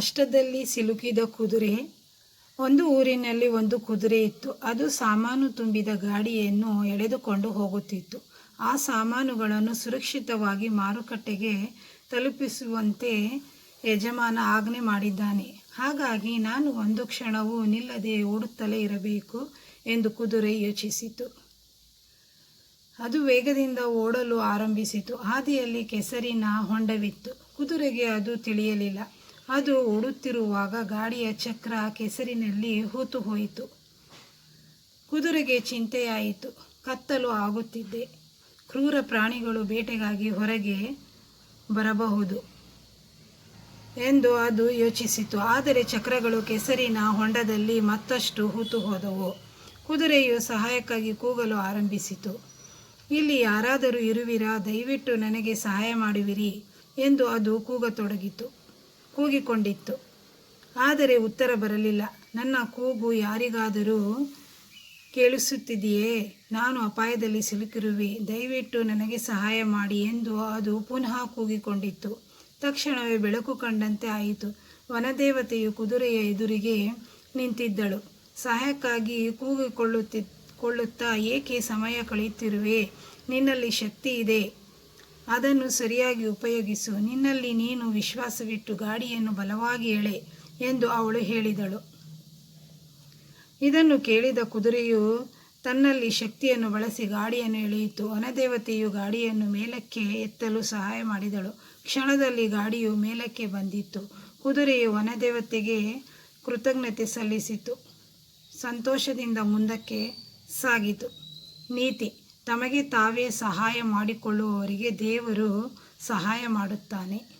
ಕಷ್ಟದಲ್ಲಿ ಸಿಲುಕಿದ ಕುದುರೆ, ಒಂದು ಊರಿನಲ್ಲಿ ಒಂದು ಕುದುರೆ ಇತ್ತು. ಅದು ಸಾಮಾನು ತುಂಬಿದ ಗಾಡಿಯನ್ನು ಎಳೆದುಕೊಂಡು ಹೋಗುತ್ತಿತ್ತು. ಆ ಸಾಮಾನುಗಳನ್ನು ಸುರಕ್ಷಿತವಾಗಿ ಮಾರುಕಟ್ಟೆಗೆ ತಲುಪಿಸುವಂತೆ ಯಜಮಾನ ಆಜ್ಞೆ ಮಾಡಿದ್ದಾನೆ. ಹಾಗಾಗಿ ನಾನು ಒಂದು ಕ್ಷಣವೂ ನಿಲ್ಲದೆ ಓಡುತ್ತಲೇ ಇರಬೇಕು ಎಂದು ಕುದುರೆ ಯೋಚಿಸಿತು. ಅದು ವೇಗದಿಂದ ಓಡಲು ಆರಂಭಿಸಿತು. ಹಾದಿಯಲ್ಲಿ ಕೆಸರಿನ ಹೊಂಡವಿತ್ತು. ಕುದುರೆಗೆ ಅದು ತಿಳಿಯಲಿಲ್ಲ. ಅದು ಓಡುತ್ತಿರುವಾಗ ಗಾಡಿಯ ಚಕ್ರ ಕೆಸರಿನಲ್ಲಿ ಹೂತು ಹೋಯಿತು. ಕುದುರೆಗೆ ಚಿಂತೆಯಾಯಿತು. ಕತ್ತಲು ಆಗುತ್ತಿದ್ದೆ ಕ್ರೂರ ಪ್ರಾಣಿಗಳು ಬೇಟೆಗಾಗಿ ಹೊರಗೆ ಬರಬಹುದು ಎಂದು ಅದು ಯೋಚಿಸಿತು. ಆದರೆ ಚಕ್ರಗಳು ಕೆಸರಿನ ಹೊಂಡದಲ್ಲಿ ಮತ್ತಷ್ಟು ಹೂತು ಹೋದವು. ಕುದುರೆಯು ಸಹಾಯಕ್ಕಾಗಿ ಕೂಗಲು ಆರಂಭಿಸಿತು. ಇಲ್ಲಿ ಯಾರಾದರೂ ಇರುವಿರಾ? ದಯವಿಟ್ಟು ನನಗೆ ಸಹಾಯ ಮಾಡುವಿರಿ ಎಂದು ಅದು ಕೂಗತೊಡಗಿತು. ಕೂಗಿಕೊಂಡಿತ್ತು. ಆದರೆ ಉತ್ತರ ಬರಲಿಲ್ಲ. ನನ್ನ ಕೂಗು ಯಾರಿಗಾದರೂ ಕೇಳಿಸುತ್ತಿದೆಯೇ? ನಾನು ಅಪಾಯದಲ್ಲಿ ಸಿಲುಕಿರುವೆ. ದಯವಿಟ್ಟು ನನಗೆ ಸಹಾಯ ಮಾಡಿ ಎಂದು ಅದು ಪುನಃ ಕೂಗಿಕೊಂಡಿತ್ತು. ತಕ್ಷಣವೇ ಬೆಳಕು ಕಂಡಂತೆ ಆಯಿತು. ವನದೇವತೆಯು ಕುದುರೆಯ ಎದುರಿಗೆ ನಿಂತಿದ್ದಳು. ಸಹಾಯಕ್ಕಾಗಿ ಕೂಗಿಕೊಳ್ಳುತ್ತಿ, ಕೊಳ್ಳುತ್ತಾ ಏಕೆ ಸಮಯ ಕಳೆಯುತ್ತಿರುವೆ? ನಿನ್ನಲ್ಲಿ ಶಕ್ತಿ ಇದೆ. ಅದನ್ನು ಸರಿಯಾಗಿ ಉಪಯೋಗಿಸು. ನಿನ್ನಲ್ಲಿ ನೀನು ವಿಶ್ವಾಸವಿಟ್ಟು ಗಾಡಿಯನ್ನು ಬಲವಾಗಿ ಎಳೆ ಎಂದು ಅವಳು ಹೇಳಿದಳು. ಇದನ್ನು ಕೇಳಿದ ಕುದುರೆಯು ತನ್ನಲ್ಲಿ ಶಕ್ತಿಯನ್ನು ಬಳಸಿ ಗಾಡಿಯನ್ನು ಎಳೆಯಿತು. ವನದೇವತೆಯು ಗಾಡಿಯನ್ನು ಮೇಲಕ್ಕೆ ಎತ್ತಲು ಸಹಾಯ ಮಾಡಿದಳು. ಕ್ಷಣದಲ್ಲಿ ಗಾಡಿಯು ಮೇಲಕ್ಕೆ ಬಂದಿತ್ತು. ಕುದುರೆಯು ವನದೇವತೆಗೆ ಕೃತಜ್ಞತೆ ಸಲ್ಲಿಸಿತು. ಸಂತೋಷದಿಂದ ಮುಂದಕ್ಕೆ ಸಾಗಿತು. ನೀತಿ. ತಮಗೆ ತಾವೇ ಸಹಾಯ ಮಾಡಿಕೊಳ್ಳುವವರಿಗೆ ದೇವರು ಸಹಾಯ ಮಾಡುತ್ತಾನೆ.